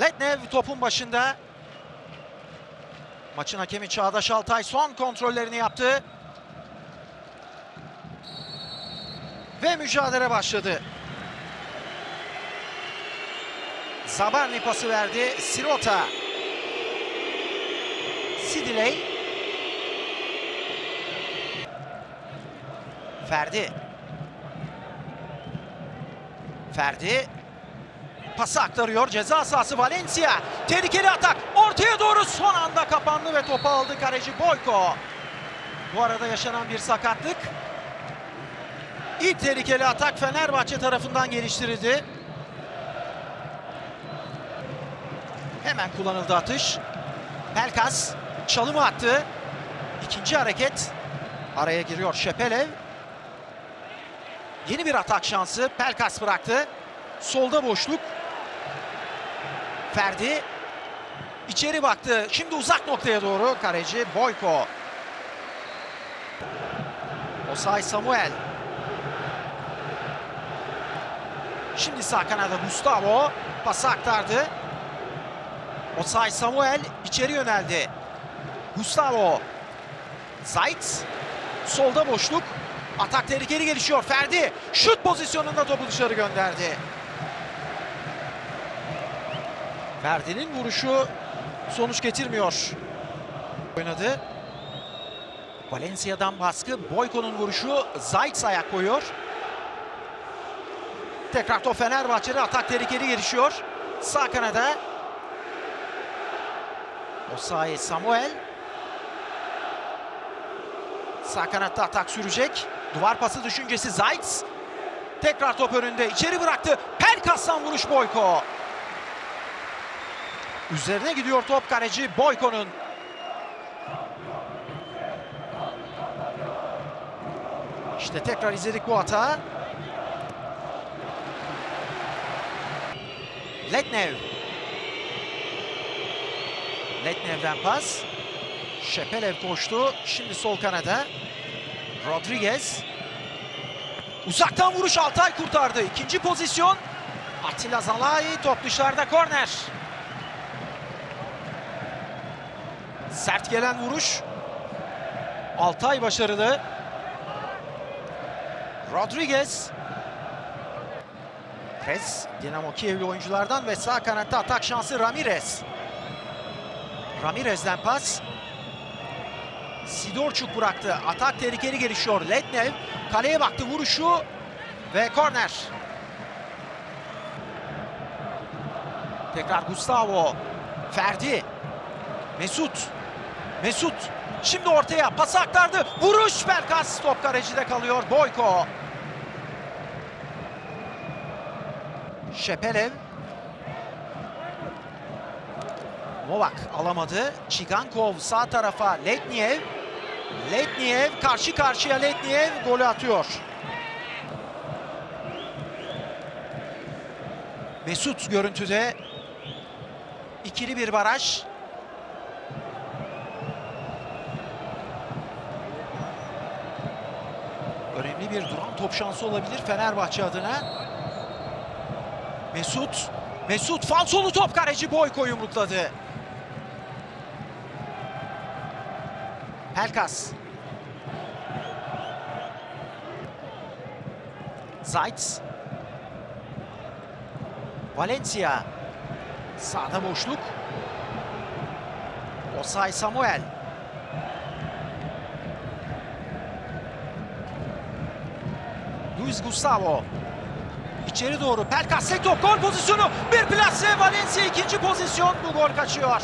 Letnev topun başında. Maçın hakemi Çağdaş Altay son kontrollerini yaptı. Ve mücadele başladı. Zabarni pası verdi. Sirota. Sidiley. Ferdi. Ferdi. Pası aktarıyor. Ceza sahası Valencia. Tehlikeli atak. Ortaya doğru son anda kapandı ve topu aldı kaleci Boyko. Bu arada yaşanan bir sakatlık. İlk tehlikeli atak Fenerbahçe tarafından geliştirildi. Hemen kullanıldı atış. Pelkas çalımı attı. İkinci hareket. Araya giriyor Şepelev. Yeni bir atak şansı. Pelkas bıraktı. Solda boşluk. Ferdi içeri baktı. Şimdi uzak noktaya doğru kaleci Boyko. Osay Samuel. Şimdi sağ kanada Gustavo pası aktardı. Osay Samuel içeri yöneldi. Gustavo. Zayt. Solda boşluk. Atak tehlikeli gelişiyor. Ferdi şut pozisyonunda topu dışarı gönderdi. Ferdi'nin vuruşu sonuç getirmiyor. Oynadı. Valencia'dan baskı. Boyko'nun vuruşu Zayt ayak koyuyor. Tekrar top Fenerbahçe'de atak tehlikeli gelişiyor. Sağ kanada. Osayi Samuel. Sağ kanatta atak sürecek. Duvar pası düşüncesi Zayt. Tekrar top önünde içeri bıraktı. Pelkas'tan vuruş Boyko. Üzerine gidiyor top kaleci Boyko'nun. İşte tekrar izledik bu hata. Letnev. Letnev'den pas. Şepelev koştu. Şimdi sol kanada. Rodriguez. Uzaktan vuruş Altay kurtardı. İkinci pozisyon. Atilla Zalai top dışarıda korner. Sert gelen vuruş. Altay başarılı. Rodriguez. Pres Dinamo Kievli oyunculardan ve sağ kanatta atak şansı Ramirez. Ramirez'den pas. Sidorçuk bıraktı. Atak tehlikeli gelişiyor. Letnev kaleye baktı vuruşu ve korner. Tekrar Gustavo. Ferdi. Mesut. Mesut. Şimdi ortaya pası aktardı. Vuruş Pelkas top kalecide kalıyor. Boyko. Şepelev. Novak alamadı. Çigankov sağ tarafa Letniev. Letniev karşı karşıya Letniev golü atıyor. Mesut görüntüde. İkili bir baraj. Önemli bir duran top şansı olabilir Fenerbahçe adına. Mesut. Mesut falsolu top kaleci Boyko yumrukladı. Pelkas. Zayt. Valencia. Sağda boşluk. Osay Samuel. Luis Gustavo. İçeri doğru Pelkas tek top gol pozisyonu. Bir plase Valencia ikinci pozisyon. Bu gol kaçıyor.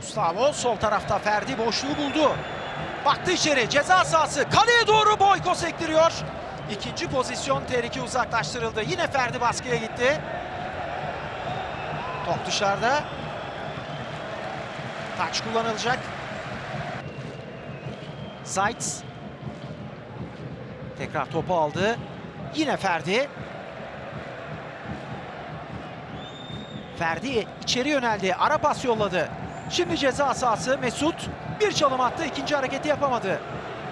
Gustavo sol tarafta Ferdi boşluğu buldu. Baktı içeri ceza sahası kaleye doğru Boyko sektiriyor. İkinci pozisyon tehlike uzaklaştırıldı. Yine Ferdi baskıya gitti. Top dışarıda. Taç kullanılacak. Zayt. Tekrar topu aldı. Yine Ferdi. Ferdi içeri yöneldi. Ara pas yolladı. Şimdi ceza sahası Mesut bir çalım attı. ikinci hareketi yapamadı.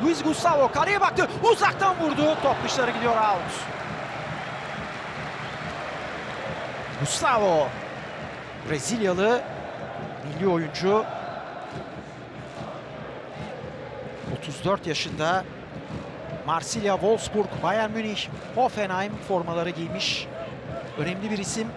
Luis Gustavo kaleye baktı. Uzaktan vurdu. Top dışarı gidiyor out. Gustavo. Brezilyalı milli oyuncu. 34 yaşında. Marsilya, Wolfsburg, Bayern Münih, Hoffenheim formaları giymiş. Önemli bir isim.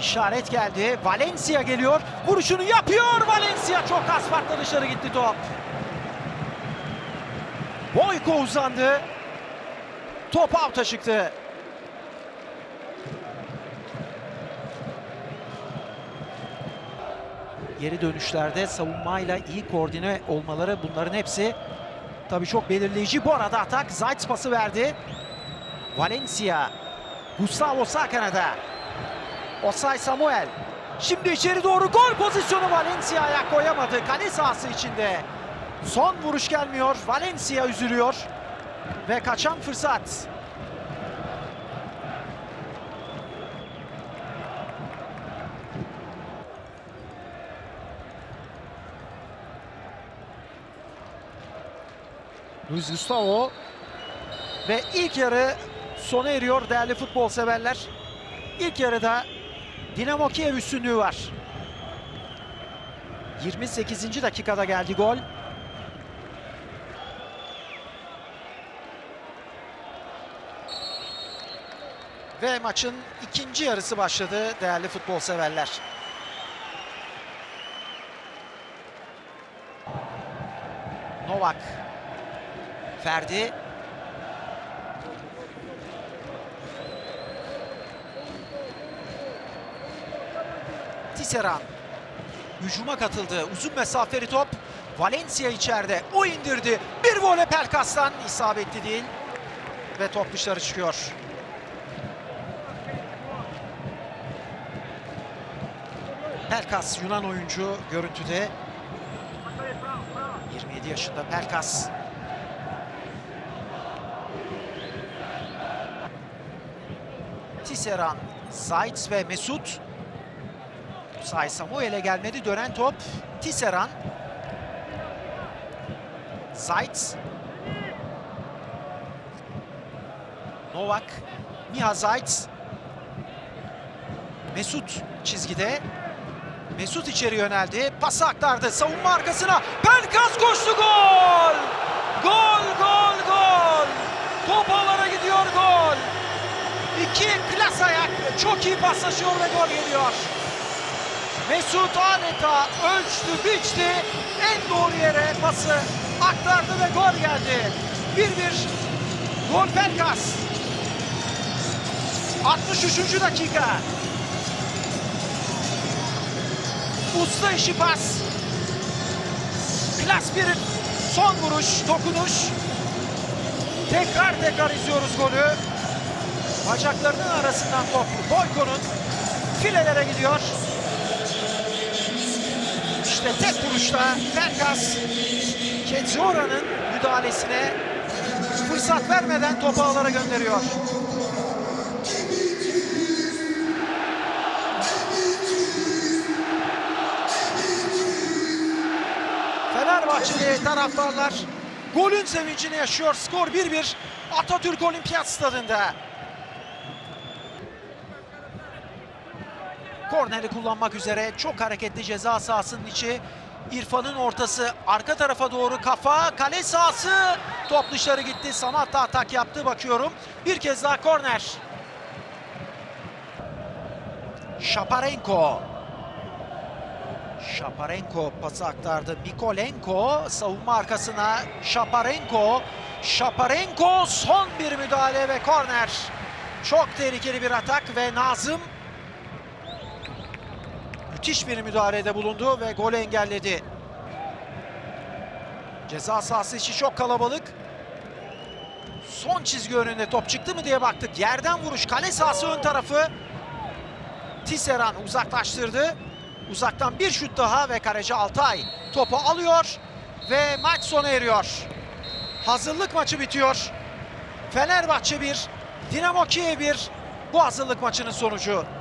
İşaret geldi. Valencia geliyor. Vuruşunu yapıyor. Valencia çok az farkla dışarı gitti top. Boyko uzandı. Top out'a çıktı. Geri dönüşlerde savunmayla iyi koordine olmaları bunların hepsi tabii çok belirleyici. Bu arada atak Zayt pası verdi. Valencia. Gustavo sağ kanada. Osay Samuel. Şimdi içeri doğru gol pozisyonu Valencia ayak koyamadı. Kale sahası içinde. Son vuruş gelmiyor. Valencia üzülüyor. Ve kaçan fırsat. Luis Gustavo. Ve ilk yarı sona eriyor değerli futbol severler. İlk yarıda Dinamo Kiev üstünlüğü var. 28. dakikada geldi gol. Ve maçın ikinci yarısı başladı değerli futbol severler. Novak. Ferdi. Tisserand hücuma katıldı. Uzun mesafeli top. Valencia içeride. O indirdi. Bir vole Pelkas'tan isabetli değil. Ve top dışarı çıkıyor. Pelkas Yunan oyuncu görüntüde. 27 yaşında Pelkas. Tisseran, Zayt ve Mesut. Say Samuel'e gelmedi. Dönen top. Tisseran. Zayt. Novak. Miha Zayt. Mesut çizgide. Mesut içeri yöneldi. Pası aktardı. Savunma arkasına. Pelkas koştu. Gol, gol, gol! Top ağlara gidiyor gol. İki klas ayak. Çok iyi paslaşıyor ve gol geliyor. Mesut adeta ölçtü, biçti. En doğru yere pası aktardı ve gol geldi. 1-1 gol Pelkas. 63. dakika. Usta işi pas. Klas bir son vuruş, dokunuş. Tekrar tekrar izliyoruz golü. Bacaklarının arasından top Boyko'nun filelere gidiyor. İşte tek vuruşta Pelkas Kedziora'nın müdahalesine fırsat vermeden topu ağlara gönderiyor. Fenerbahçeli taraftarlar golün sevincini yaşıyor. Skor 1-1 Atatürk Olimpiyat Stadında. Korneri kullanmak üzere çok hareketli ceza sahasının içi. İrfan'ın ortası arka tarafa doğru kafa kale sahası top dışarı gitti. Samat da atak yaptı bakıyorum. Bir kez daha korner. Şaparenko. Şaparenko pası aktardı. Mikolenko savunma arkasına Şaparenko. Şaparenko son bir müdahale ve korner. Çok tehlikeli bir atak ve Nazım müthiş bir müdahalede bulundu ve golü engelledi. Ceza sahası içi çok kalabalık. Son çizgi önünde top çıktı mı diye baktık. Yerden vuruş kale sahası ön tarafı. Tisseran uzaklaştırdı. Uzaktan bir şut daha ve kaleci Altay topu alıyor ve maç sona eriyor. Hazırlık maçı bitiyor. Fenerbahçe 1, Dinamo Kiev 1 bu hazırlık maçının sonucu.